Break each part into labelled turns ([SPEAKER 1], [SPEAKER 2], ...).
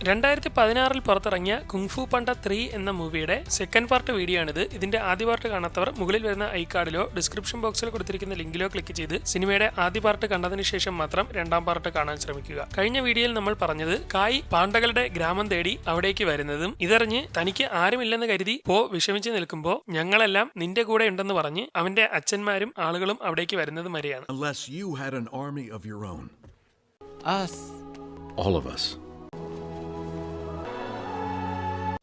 [SPEAKER 1] രണ്ടായിരത്തി പതിനാറിൽ പുറത്തിറങ്ങിയ കുങ്ഫു പണ്ട ത്രീ എന്ന മൂവിയുടെ സെക്കൻഡ് പാർട്ട് വീഡിയോ ആണിത് ഇതിന്റെ ആദ്യ പാർട്ട് കാണാത്തവർ മുകളിൽ വരുന്ന ഐ കാർഡിലോ ഡിസ്ക്രിപ്ഷൻ ബോക്സിൽ കൊടുത്തിരിക്കുന്ന ലിങ്കിലോ ക്ലിക്ക് ചെയ്ത് സിനിമയുടെ ആദ്യ പാർട്ട് കണ്ടതിന് ശേഷം മാത്രം രണ്ടാം പാർട്ട് കാണാൻ ശ്രമിക്കുക കഴിഞ്ഞ വീഡിയോയിൽ നമ്മൾ പറഞ്ഞത് കായ് പാണ്ഡകളുടെ ഗ്രാമം തേടി അവിടേക്ക് വരുന്നതും ഇതറിഞ്ഞ് തനിക്ക് ആരുമില്ലെന്ന് കരുതി പോ വിഷമിച്ച് നിൽക്കുമ്പോൾ ഞങ്ങളെല്ലാം നിന്റെ കൂടെ ഉണ്ടെന്ന് പറഞ്ഞ് അവന്റെ അച്ഛന്മാരും ആളുകളും അവിടേക്ക് വരുന്നതും വരെയാണ്
[SPEAKER 2] Unless you had an army of your own.
[SPEAKER 3] Us.
[SPEAKER 2] All of us.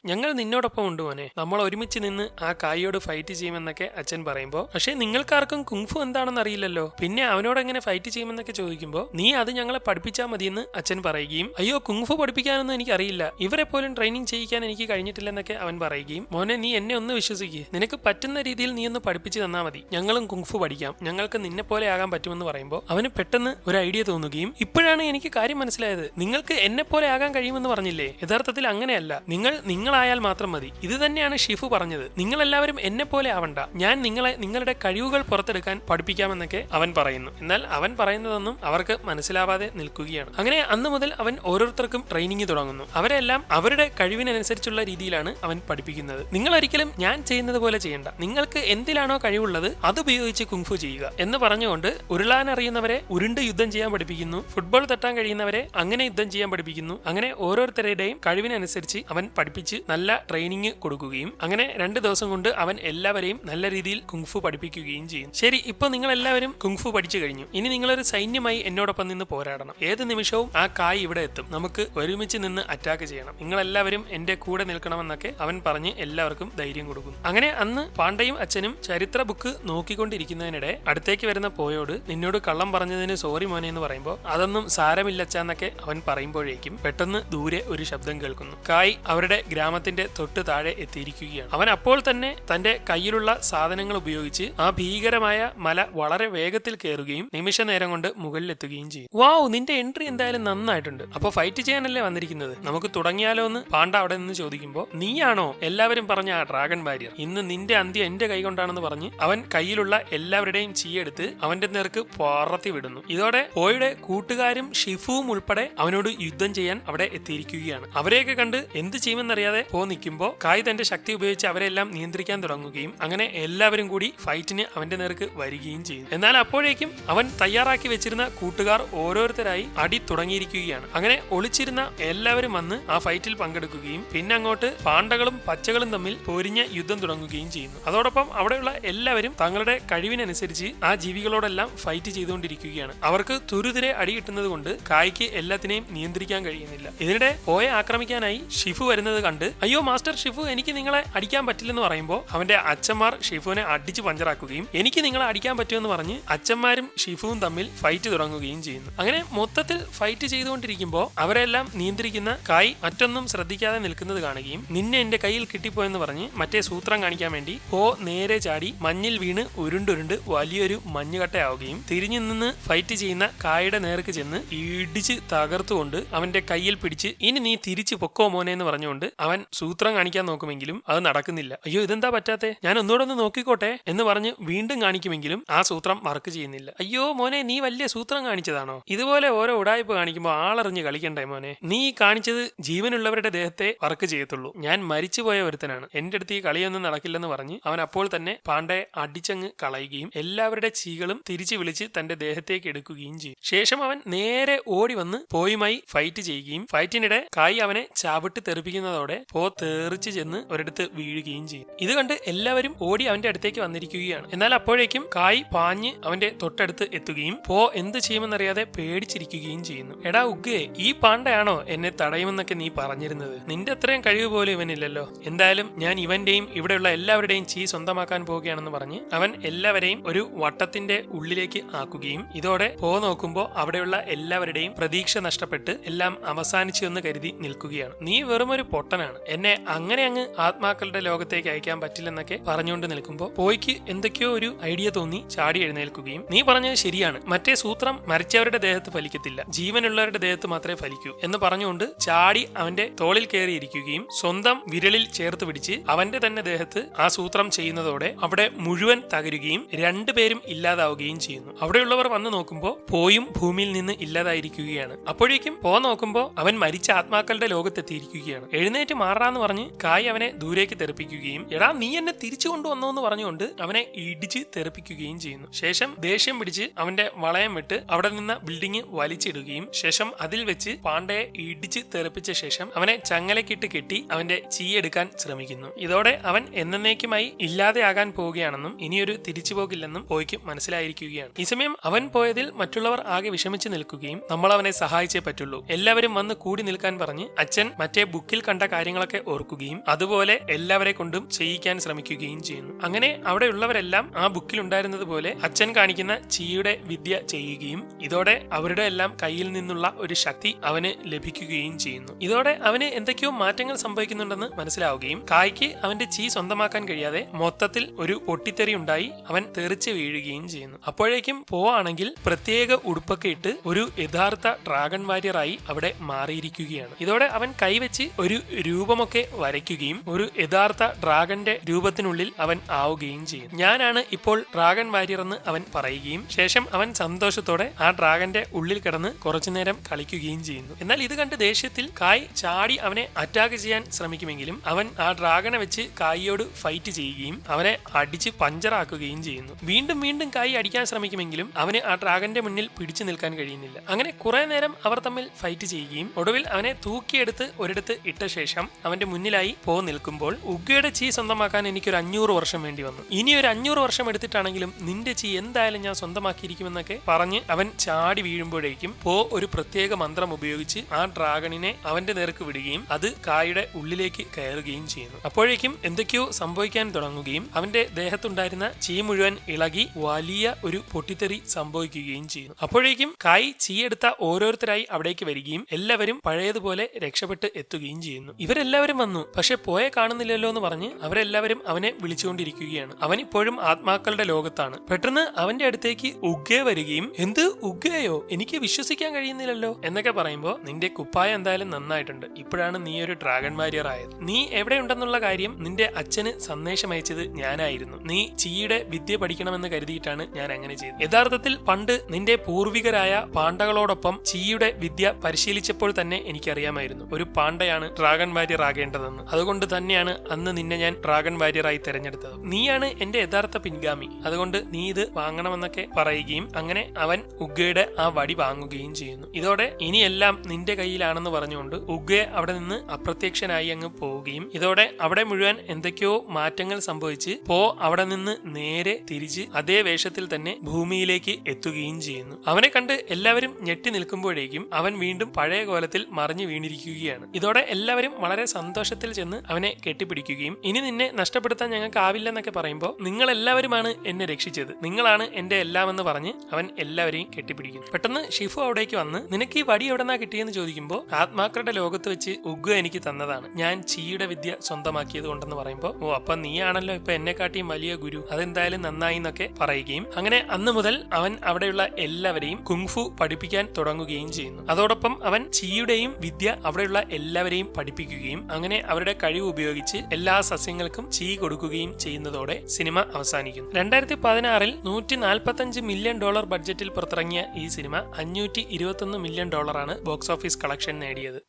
[SPEAKER 1] ഞങ്ങൾ നിന്നോടൊപ്പം ഉണ്ട് മോനെ. നമ്മൾ ഒരുമിച്ച് നിന്ന് ആ കായിയോട് ഫൈറ്റ് ചെയ്യുമെന്നൊക്കെ അച്ഛൻ പറയുമ്പോൾ പക്ഷേ നിങ്ങൾക്കാർക്കും കുങ്ഫു എന്താണെന്ന് അറിയില്ലല്ലോ. പിന്നെ അവനോട് എങ്ങനെ ഫൈറ്റ് ചെയ്യുമെന്നൊക്കെ ചോദിക്കുമ്പോൾ നീ അത് ഞങ്ങളെ പഠിപ്പിച്ചാൽ മതിയെന്ന് അച്ഛൻ പറയുകയും അയ്യോ കുങ്ഫു പഠിപ്പിക്കാനൊന്നും എനിക്ക് അറിയില്ല ഇവരെ പോലും ട്രെയിനിങ് ചെയ്യിക്കാൻ എനിക്ക് കഴിഞ്ഞിട്ടില്ലെന്നൊക്കെ അവൻ പറയുകയും മോനെ നീ എന്നെ ഒന്ന് വിശ്വസിക്കുക നിനക്ക് പറ്റുന്ന രീതിയിൽ നീ ഒന്ന് പഠിപ്പിച്ചു തന്നാൽ മതി. ഞങ്ങളും കുങ്ഫു പഠിക്കാം. ഞങ്ങൾക്ക് നിന്നെ പോലെ ആകാൻ പറ്റുമെന്ന് പറയുമ്പോൾ അവന് പെട്ടെന്ന് ഒരു ഐഡിയ തോന്നുകയും ഇപ്പോഴാണ് എനിക്ക് കാര്യം മനസ്സിലായത്. നിങ്ങൾക്ക് എന്നെ പോലെ ആകാൻ കഴിയുമെന്ന് പറഞ്ഞില്ലേ? യഥാർത്ഥത്തിൽ അങ്ങനെയല്ല. നിങ്ങൾ നിങ്ങൾ നിങ്ങളായാൽ മാത്രം മതി. ഇത് തന്നെയാണ് ഷിഫു പറഞ്ഞത്. നിങ്ങളെല്ലാവരും എന്നെ പോലെ ആവണ്ട. ഞാൻ നിങ്ങളെ നിങ്ങളുടെ കഴിവുകൾ പുറത്തെടുക്കാൻ പഠിപ്പിക്കാമെന്നൊക്കെ അവൻ പറയുന്നു. എന്നാൽ അവൻ പറയുന്നതൊന്നും അവർക്ക് മനസ്സിലാവാതെ നിൽക്കുകയാണ്. അങ്ങനെ അന്ന് മുതൽ അവൻ ഓരോരുത്തർക്കും ട്രെയിനിങ് തുടങ്ങുന്നു. അവരെല്ലാം അവരുടെ കഴിവിനനുസരിച്ചുള്ള രീതിയിലാണ് അവൻ പഠിപ്പിക്കുന്നത്. നിങ്ങൾ ഒരിക്കലും ഞാൻ ചെയ്യുന്നത് പോലെ ചെയ്യണ്ട. നിങ്ങൾക്ക് എന്തിലാണോ കഴിവുള്ളത് അത് ഉപയോഗിച്ച് കുങ്ഫു ചെയ്യുക. എന്ന് പറഞ്ഞുകൊണ്ട് ഉരുളാൻ അറിയുന്നവരെ ഉരുണ്ട് യുദ്ധം ചെയ്യാൻ പഠിപ്പിക്കുന്നു. ഫുട്ബോൾ തട്ടാൻ കഴിയുന്നവരെ അങ്ങനെ യുദ്ധം ചെയ്യാൻ പഠിപ്പിക്കുന്നു. അങ്ങനെ ഓരോരുത്തരുടെയും കഴിവിനനുസരിച്ച് അവൻ പഠിപ്പിച്ച് നല്ല ട്രെയിനിങ് കൊടുക്കുകയും അങ്ങനെ രണ്ട് ദിവസം കൊണ്ട് അവൻ എല്ലാവരെയും നല്ല രീതിയിൽ കുങ്ഫു പഠിപ്പിക്കുകയും ചെയ്യും. ശരി ഇപ്പൊ നിങ്ങൾ എല്ലാവരും കുങ്ഫു പഠിച്ചു കഴിഞ്ഞു. ഇനി നിങ്ങളൊരു സൈന്യമായി എന്നോടൊപ്പം നിന്ന് പോരാടണം. ഏത് നിമിഷവും ആ കായ് ഇവിടെ എത്തും. നമുക്ക് ഒരുമിച്ച് നിന്ന് അറ്റാക്ക് ചെയ്യണം. നിങ്ങൾ എല്ലാവരും എന്റെ കൂടെ നിൽക്കണമെന്നൊക്കെ അവൻ പറഞ്ഞ് എല്ലാവർക്കും ധൈര്യം കൊടുക്കുന്നു. അങ്ങനെ അന്ന് പാണ്ഡയും അച്ഛനും ചരിത്ര ബുക്ക് നോക്കിക്കൊണ്ടിരിക്കുന്നതിനിടെ അടുത്തേക്ക് വരുന്ന പോയോട് നിന്നോട് കള്ളം പറഞ്ഞതിന് സോറി മോനെ എന്ന് പറയുമ്പോൾ അതൊന്നും സാരമില്ലച്ചാന്നൊക്കെ അവൻ പറയുമ്പോഴേക്കും പെട്ടെന്ന് ദൂരെ ഒരു ശബ്ദം കേൾക്കുന്നു. കായ് അവരുടെ ഗ്രാമത്തിന്റെ തൊട്ട് താഴെ എത്തിയിരിക്കുകയാണ്. അവൻ അപ്പോൾ തന്നെ തന്റെ കയ്യിലുള്ള സാധനങ്ങൾ ഉപയോഗിച്ച് ആ ഭീകരമായ മല വളരെ വേഗത്തിൽ കയറുകയും നിമിഷ നേരം കൊണ്ട് മുകളിലെത്തുകയും ചെയ്യും. വാവ് നിന്റെ എൻട്രി എന്തായാലും നന്നായിട്ടുണ്ട്. അപ്പൊ ഫൈറ്റ് ചെയ്യാനല്ലേ വന്നിരിക്കുന്നത്? നമുക്ക് തുടങ്ങിയാലോ എന്ന് പാണ്ഡ അവിടെ നിന്ന് ചോദിക്കുമ്പോൾ നീയാണോ? എല്ലാവരും പറഞ്ഞ ആ ഡ്രാഗൺ വാരിയർ. ഇന്ന് നിന്റെ അന്ത്യം എന്റെ കൈ കൊണ്ടാണെന്ന് പറഞ്ഞ് അവൻ കയ്യിലുള്ള എല്ലാവരുടെയും ചീയെടുത്ത് അവന്റെ നേർക്ക് പറത്തി വിടുന്നു. ഇതോടെ പോയുടെ കൂട്ടുകാരും ഷിഫുവും ഉൾപ്പെടെ അവനോട് യുദ്ധം ചെയ്യാൻ അവിടെ എത്തിയിരിക്കുകയാണ്. അവരെയൊക്കെ കണ്ട് എന്ത് ചെയ്യുമെന്നറിയാതെ പോ നിൽക്കുമ്പോൾ കായ് തന്റെ ശക്തി ഉപയോഗിച്ച് അവരെല്ലാം നിയന്ത്രിക്കാൻ തുടങ്ങുകയും അങ്ങനെ എല്ലാവരും കൂടി ഫൈറ്റിന് അവന്റെ നേർക്ക് വരികയും ചെയ്യും എന്നാൽ അപ്പോഴേക്കും അവൻ തയ്യാറാക്കി വെച്ചിരുന്ന കൂട്ടുകാർ ഓരോരുത്തരായി അടി തുടങ്ങിയിരിക്കുകയാണ്. അങ്ങനെ ഒളിച്ചിരുന്ന എല്ലാവരും വന്ന് ആ ഫൈറ്റിൽ പങ്കെടുക്കുകയും പിന്നെ അങ്ങോട്ട് പാണ്ഡകളും പച്ചകളും തമ്മിൽ പൊരിഞ്ഞ യുദ്ധം തുടങ്ങുകയും ചെയ്യുന്നു. അതോടൊപ്പം അവിടെയുള്ള എല്ലാവരും തങ്ങളുടെ കഴിവിനനുസരിച്ച് ആ ജീവികളോടെല്ലാം ഫൈറ്റ് ചെയ്തുകൊണ്ടിരിക്കുകയാണ്. അവർക്ക് തുരുതിരെ അടി കിട്ടുന്നത് കൊണ്ട് കായ്ക്ക് എല്ലാത്തിനെയും നിയന്ത്രിക്കാൻ കഴിയുന്നില്ല. ഇതിനിടെ പോയെ ആക്രമിക്കാനായി ഷിഫു വരുന്നത് കണ്ട് അയ്യോ മാസ്റ്റർ ഷിഫു എനിക്ക് നിങ്ങളെ അടിക്കാൻ പറ്റില്ലെന്ന് പറയുമ്പോൾ അവന്റെ അച്ഛന്മാർ ഷിഫുവിനെ അടിച്ച് പഞ്ചറാക്കുകയും എനിക്ക് നിങ്ങളെ അടിക്കാൻ പറ്റുമെന്ന് പറഞ്ഞ് അച്ഛന്മാരും ഷിഫുവും തമ്മിൽ ഫൈറ്റ് തുടങ്ങുകയും ചെയ്യുന്നു. അങ്ങനെ മൊത്തത്തിൽ ഫൈറ്റ് ചെയ്തുകൊണ്ടിരിക്കുമ്പോൾ അവരെല്ലാം നിയന്ത്രിക്കുന്ന കായ് മറ്റൊന്നും ശ്രദ്ധിക്കാതെ നിൽക്കുന്നത് കാണുകയും നിന്നെ എന്റെ കയ്യിൽ കിട്ടിപ്പോയെന്ന് പറഞ്ഞ് മറ്റേ സൂത്രം കാണിക്കാൻ വേണ്ടി പോ നേരെ ചാടി മഞ്ഞിൽ വീണ് ഉരുണ്ടുരുണ്ട് വലിയൊരു മഞ്ഞുകട്ടയാവുകയും തിരിഞ്ഞു നിന്ന് ഫൈറ്റ് ചെയ്യുന്ന കായുടെ നേർക്ക് ചെന്ന് ഇടിച്ച് തകർത്തുകൊണ്ട് അവന്റെ കയ്യിൽ പിടിച്ച് ഇനി നീ തിരിച്ചു പൊക്കോ മോനെ എന്ന് പറഞ്ഞുകൊണ്ട് അവൻ സൂത്രം കാണിക്കാൻ നോക്കുമെങ്കിലും അത് നടക്കുന്നില്ല. അയ്യോ ഇതെന്താ പറ്റാത്തെ? ഞാൻ ഒന്നുകൂടെ ഒന്ന് നോക്കിക്കോട്ടെ എന്ന് പറഞ്ഞ് വീണ്ടും കാണിക്കുമെങ്കിലും ആ സൂത്രം വർക്ക് ചെയ്യുന്നില്ല. അയ്യോ മോനെ നീ വലിയ സൂത്രം കാണിച്ചതാണോ? ഇതുപോലെ ഓരോ ഉടായ്പ കാണിക്കുമ്പോൾ ആളറിഞ്ഞ് കളിക്കണ്ടേ മോനെ? നീ കാണിച്ചത് ജീവനുള്ളവരുടെ ദേഹത്തെ വർക്ക് ചെയ്യത്തുള്ളൂ. ഞാൻ മരിച്ചുപോയ ഒരുത്തനാണ്. എന്റെ അടുത്ത് ഈ കളിയൊന്നും നടക്കില്ലെന്ന് പറഞ്ഞ് അവൻ അപ്പോൾ തന്നെ പാണ്ഡയെ അടിച്ചങ്ങ് കളയുകയും എല്ലാവരുടെ ചീകളും തിരിച്ചു വിളിച്ച് തന്റെ ദേഹത്തേക്ക് എടുക്കുകയും ചെയ്യും. ശേഷം അവൻ നേരെ ഓടി വന്ന് പോയുമായി ഫൈറ്റ് ചെയ്യുകയും ഫൈറ്റിനിടെ കായി അവനെ ചവിട്ടി തെറിപ്പിക്കുന്നതോടെ പോ തേറിച്ച് ചെന്ന് ഒരിടത്ത് വീഴുകയും ചെയ്യും. ഇത് കണ്ട് എല്ലാവരും ഓടി അവന്റെ അടുത്തേക്ക് വന്നിരിക്കുകയാണ്. എന്നാൽ അപ്പോഴേക്കും കായ് പാഞ്ഞ് അവന്റെ തൊട്ടടുത്ത് എത്തുകയും പോ എന്ത് ചെയ്യുമെന്നറിയാതെ പേടിച്ചിരിക്കുകയും ചെയ്യുന്നു. എടാ ഉഗ്ഗേ ഈ പാണ്ടയാണോ എന്നെ തടയുമെന്നൊക്കെ നീ പറഞ്ഞിരുന്നത്? നിന്റെ അത്രയും കഴിവ് പോലും ഇവനില്ലല്ലോ. എന്തായാലും ഞാൻ ഇവന്റെയും ഇവിടെയുള്ള എല്ലാവരുടെയും ചീ സ്വന്തമാക്കാൻ പോവുകയാണെന്ന് പറഞ്ഞ് അവൻ എല്ലാവരെയും ഒരു വട്ടത്തിന്റെ ഉള്ളിലേക്ക് ആക്കുകയും ഇതോടെ പോ നോക്കുമ്പോൾ അവിടെയുള്ള എല്ലാവരുടെയും പ്രതീക്ഷ നഷ്ടപ്പെട്ട് എല്ലാം അവസാനിച്ചു എന്ന് കരുതി നിൽക്കുകയാണ്. നീ വെറും ഒരു പൊട്ടനാണ്. ആണ്. എന്നെ അങ്ങനെ അങ്ങ് ആത്മാക്കളുടെ ലോകത്തേക്ക് അയക്കാൻ പറ്റില്ലെന്നൊക്കെ പറഞ്ഞുകൊണ്ട് നിൽക്കുമ്പോൾ പോയിക്ക് എന്തൊക്കെയോ ഒരു ഐഡിയ തോന്നി ചാടി എഴുന്നേൽക്കുകയും നീ പറഞ്ഞത് ശരിയാണ്. മറ്റേ സൂത്രം മരിച്ചവരുടെ ദേഹത്ത് ഫലിക്കത്തില്ല. ജീവനുള്ളവരുടെ ദേഹത്ത് മാത്രമേ ഫലിക്കൂ. എന്ന് പറഞ്ഞുകൊണ്ട് ചാടി അവന്റെ തോളിൽ കയറിയിരിക്കുകയും സ്വന്തം വിരലിൽ ചേർത്ത് പിടിച്ച് അവന്റെ തന്നെ ദേഹത്ത് ആ സൂത്രം ചെയ്യുന്നതോടെ അവിടെ മുഴുവൻ തകരുകയും രണ്ടുപേരും ഇല്ലാതാവുകയും ചെയ്യുന്നു. അവിടെയുള്ളവർ വന്നു നോക്കുമ്പോൾ പോയും ഭൂമിയിൽ നിന്ന് ഇല്ലാതായിരിക്കുകയാണ്. അപ്പോഴേക്കും പോ നോക്കുമ്പോൾ അവൻ മരിച്ച ആത്മാക്കളുടെ ലോകത്തെത്തിയിരിക്കുകയാണ്. എഴുന്നേറ്റ് മാറാന്ന് പറഞ്ഞ് കായ് അവനെ ദൂരേക്ക് തെറിപ്പിക്കുകയും എടാ നീ എന്നെ തിരിച്ചു കൊണ്ടുവന്നു എന്ന് പറഞ്ഞുകൊണ്ട് അവനെ ഇടിച്ച് തെറിപ്പിക്കുകയും ചെയ്യുന്നു. ശേഷം ദേഷ്യം പിടിച്ച് അവന്റെ വളയം വിട്ട് അവിടെ നിന്ന് ബിൽഡിംഗ് വലിച്ചിടുകയും ശേഷം അതിൽ വെച്ച് പാണ്ഡയെ ഇടിച്ച് തെറിപ്പിച്ച ശേഷം അവനെ ചങ്ങലക്കിട്ട് കെട്ടി അവന്റെ ചീയെടുക്കാൻ ശ്രമിക്കുന്നു. ഇതോടെ അവൻ എന്നേക്കുമായി ഇല്ലാതെയാകാൻ പോവുകയാണെന്നും ഇനിയൊരു തിരിച്ചുപോകില്ലെന്നും പോയിക്ക് മനസ്സിലായിരിക്കുകയാണ്. ഈ സമയം അവൻ പോയതിൽ മറ്റുള്ളവർ ആകെ വിഷമിച്ച് നിൽക്കുകയും നമ്മൾ അവനെ സഹായിച്ചേ പറ്റുള്ളൂ. എല്ലാവരും വന്ന് കൂടി നിൽക്കാൻ പറഞ്ഞ് അച്ഛൻ മറ്റേ ബുക്കിൽ കണ്ട കാര്യങ്ങളൊക്കെ ഓർക്കുകയും അതുപോലെ എല്ലാവരെ കൊണ്ടും ചെയ്യിക്കാൻ ശ്രമിക്കുകയും ചെയ്യുന്നു. അങ്ങനെ അവിടെയുള്ളവരെല്ലാം ആ ബുക്കിൽ ഉണ്ടായിരുന്നത് പോലെ അച്ഛൻ കാണിക്കുന്ന ചീയുടെ വിദ്യ ചെയ്യുകയും ഇതോടെ അവരുടെ എല്ലാം കയ്യിൽ നിന്നുള്ള ഒരു ശക്തി അവന് ലഭിക്കുകയും ചെയ്യുന്നു. ഇതോടെ അവന് എന്തൊക്കെയോ മാറ്റങ്ങൾ സംഭവിക്കുന്നുണ്ടെന്ന് മനസ്സിലാവുകയും കായ്ക്ക് അവന്റെ ചീ സ്വന്തമാക്കാൻ കഴിയാതെ മൊത്തത്തിൽ ഒരു പൊട്ടിത്തെറി ഉണ്ടായി അവൻ തെറിച്ച് വീഴുകയും ചെയ്യുന്നു. അപ്പോഴേക്കും പോവാണെങ്കിൽ പ്രത്യേക ഉടുപ്പൊക്കെ ഇട്ട് ഒരു യഥാർത്ഥ ഡ്രാഗൺ വാരിയറായി അവിടെ മാറിയിരിക്കുകയാണ്. ഇതോടെ അവൻ കൈവച്ച് ഒരു രൂപമൊക്കെ വരയ്ക്കുകയും ഒരു യഥാർത്ഥ ഡ്രാഗന്റെ രൂപത്തിനുള്ളിൽ അവൻ ആവുകയും ചെയ്യും. ഞാനാണ് ഇപ്പോൾ ഡ്രാഗൺ വാരിയർ എന്ന് അവൻ പറയുകയും ശേഷം അവൻ സന്തോഷത്തോടെ ആ ഡ്രാഗന്റെ ഉള്ളിൽ കിടന്ന് കുറച്ചുനേരം കളിക്കുകയും ചെയ്യുന്നു. എന്നാൽ ഇത് കണ്ട് ദേഷ്യത്തിൽ കായ് ചാടി അവനെ അറ്റാക്ക് ചെയ്യാൻ ശ്രമിക്കുമെങ്കിലും അവൻ ആ ഡ്രാഗനെ വെച്ച് കായിയോട് ഫൈറ്റ് ചെയ്യുകയും അവനെ അടിച്ച് പഞ്ചറാക്കുകയും ചെയ്യുന്നു. വീണ്ടും വീണ്ടും കായ് അടിക്കാൻ ശ്രമിക്കുമെങ്കിലും അവന് ആ ഡ്രാഗന്റെ മുന്നിൽ പിടിച്ചു നിൽക്കാൻ കഴിയുന്നില്ല. അങ്ങനെ കുറെ നേരം അവർ തമ്മിൽ ഫൈറ്റ് ചെയ്യുകയും ഒടുവിൽ അവനെ തൂക്കിയെടുത്ത് ഒരിടത്ത് ഇട്ട ശേഷം അവന്റെ മുന്നിലായി പോ നിൽക്കുമ്പോൾ ഉഗ്ഗയുടെ ചീ സ്വന്തമാക്കാൻ എനിക്കൊരു അഞ്ഞൂറ് വർഷം വേണ്ടി വന്നു. ഇനി ഒരു അഞ്ഞൂറ് വർഷം എടുത്തിട്ടാണെങ്കിലും നിന്റെ ചീ എന്തായാലും ഞാൻ സ്വന്തമാക്കിയിരിക്കുമെന്നൊക്കെ പറഞ്ഞ് അവൻ ചാടി വീഴുമ്പോഴേക്കും പോ ഒരു പ്രത്യേക മന്ത്രം ഉപയോഗിച്ച് ആ ഡ്രാഗണിനെ അവന്റെ നേർക്ക് വിടുകയും അത് കായുടെ ഉള്ളിലേക്ക് കയറുകയും ചെയ്യുന്നു. അപ്പോഴേക്കും എന്തൊക്കെയോ സംഭവിക്കാൻ തുടങ്ങുകയും അവന്റെ ദേഹത്തുണ്ടായിരുന്ന ചീ മുഴുവൻ ഇളകി വലിയ ഒരു പൊട്ടിത്തെറി സംഭവിക്കുകയും ചെയ്യുന്നു. അപ്പോഴേക്കും കായ് ചീയെടുത്ത ഓരോരുത്തരായി അവിടേക്ക് വരികയും എല്ലാവരും പഴയതുപോലെ രക്ഷപ്പെട്ട് എത്തുകയും ചെയ്യുന്നു. ഇവരെല്ലാവരും വന്നു. പക്ഷെ പോയെ കാണുന്നില്ലല്ലോ എന്ന് പറഞ്ഞ് അവരെല്ലാവരും അവനെ വിളിച്ചുകൊണ്ടിരിക്കുകയാണ്. അവൻ ഇപ്പോഴും ആത്മാക്കളുടെ ലോകത്താണ്. പെട്ടെന്ന് അവന്റെ അടുത്തേക്ക് ഉഗ്ഗേ വരികയും എന്ത് ഉഗ്ഗയോ? എനിക്ക് വിശ്വസിക്കാൻ കഴിയുന്നില്ലല്ലോ? എന്നൊക്കെ പറയുമ്പോ നിന്റെ കുപ്പായ എന്തായാലും നന്നായിട്ടുണ്ട്. ഇപ്പോഴാണ് നീ ഒരു ഡ്രാഗൺ വാരിയർ ആയത്. നീ എവിടെ ഉണ്ടെന്നുള്ള കാര്യം നിന്റെ അച്ഛന് സന്ദേശം അയച്ചത് ഞാനായിരുന്നു. നീ ചീയുടെ വിദ്യ പഠിക്കണമെന്ന് കരുതിയിട്ടാണ് ഞാൻ അങ്ങനെ ചെയ്തത്. യഥാർത്ഥത്തിൽ പണ്ട് നിന്റെ പൂർവികരായ പാണ്ഡകളോടൊപ്പം ചീയുടെ വിദ്യ പരിശീലിച്ചപ്പോൾ തന്നെ എനിക്കറിയാമായിരുന്നു. ഒരു പാണ്ഡയാണ് ഡ്രാഗൺ ആകേണ്ടതെന്ന്. അതുകൊണ്ട് തന്നെയാണ് അന്ന് നിന്നെ ഞാൻ ഡ്രാഗൺ വാരിയറായി തെരഞ്ഞെടുത്തത്. നീയാണ് എന്റെ യഥാർത്ഥ പിൻഗാമി. അതുകൊണ്ട് നീ ഇത് വാങ്ങണമെന്നൊക്കെ പറയുകയും അങ്ങനെ അവൻ ഉഗ്ഗയുടെ ആ വടി വാങ്ങുകയും ചെയ്യുന്നു. ഇതോടെ ഇനിയെല്ലാം നിന്റെ കയ്യിലാണെന്ന് പറഞ്ഞുകൊണ്ട് ഉഗ്ഗയെ അവിടെ നിന്ന് അപ്രത്യക്ഷനായി അങ്ങ് പോവുകയും ഇതോടെ അവിടെ മുഴുവൻ എന്തൊക്കെയോ മാറ്റങ്ങൾ സംഭവിച്ച് പോ അവിടെ നിന്ന് നേരെ തിരിച്ച് അതേ വേഷത്തിൽ തന്നെ ഭൂമിയിലേക്ക് എത്തുകയും ചെയ്യുന്നു. അവനെ കണ്ട് എല്ലാവരും ഞെട്ടി നിൽക്കുമ്പോഴേക്കും അവൻ വീണ്ടും പഴയ കോലത്തിൽ മറിഞ്ഞു വീണിരിക്കുകയാണ്. ഇതോടെ എല്ലാവരും സന്തോഷത്തിൽ ചെന്ന് അവനെ കെട്ടിപ്പിടിക്കുകയും ഇനി നിന്നെ നഷ്ടപ്പെടുത്താൻ ഞങ്ങൾക്ക് ആവില്ലെന്നൊക്കെ പറയുമ്പോൾ നിങ്ങൾ എല്ലാവരുമാണ് എന്നെ രക്ഷിച്ചത്. നിങ്ങളാണ് എന്റെ എല്ലാം എന്ന് പറഞ്ഞ് അവൻ എല്ലാവരെയും കെട്ടിപ്പിടിക്കുന്നു പെട്ടെന്ന് ഷിഫു അവിടേക്ക് വന്ന് നിനക്ക് ഈ വടി എവിടെന്നാ കിട്ടിയെന്ന് ചോദിക്കുമ്പോൾ ആത്മാക്കളുടെ ലോകത്ത് വെച്ച് ഉഗ്ഗ എനിക്ക് തന്നതാണ്. ഞാൻ ചീയുടെ വിദ്യ സ്വന്തമാക്കിയത് കൊണ്ടെന്ന് പറയുമ്പോൾ ഓ അപ്പൊ നീയാണല്ലോ ഇപ്പൊ എന്നെക്കാട്ടിയും വലിയ ഗുരു. അതെന്തായാലും നന്നായി എന്നൊക്കെ പറയുകയും അങ്ങനെ അന്ന് മുതൽ അവൻ അവിടെയുള്ള എല്ലാവരെയും കുങ്ഫു പഠിപ്പിക്കാൻ തുടങ്ങുകയും ചെയ്യുന്നു. അതോടൊപ്പം അവൻ ചീയുടെയും വിദ്യ അവിടെയുള്ള എല്ലാവരെയും പഠിപ്പിക്കുകയും അങ്ങനെ അവരുടെ കഴിവ് ഉപയോഗിച്ച് എല്ലാ സസ്യങ്ങൾക്കും ചീ കൊടുക്കുകയും ചെയ്യുന്നതോടെ സിനിമ അവസാനിക്കുന്നു. രണ്ടായിരത്തി പതിനാറിൽ നൂറ്റി നാൽപ്പത്തഞ്ച് മില്യൺ ഡോളർ ബഡ്ജറ്റിൽ പുറത്തിറങ്ങിയ ഈ സിനിമ അഞ്ഞൂറ്റി ഇരുപത്തൊന്ന് മില്യൺ ഡോളറാണ് ബോക്സ് ഓഫീസ് കളക്ഷൻ നേടിയത്.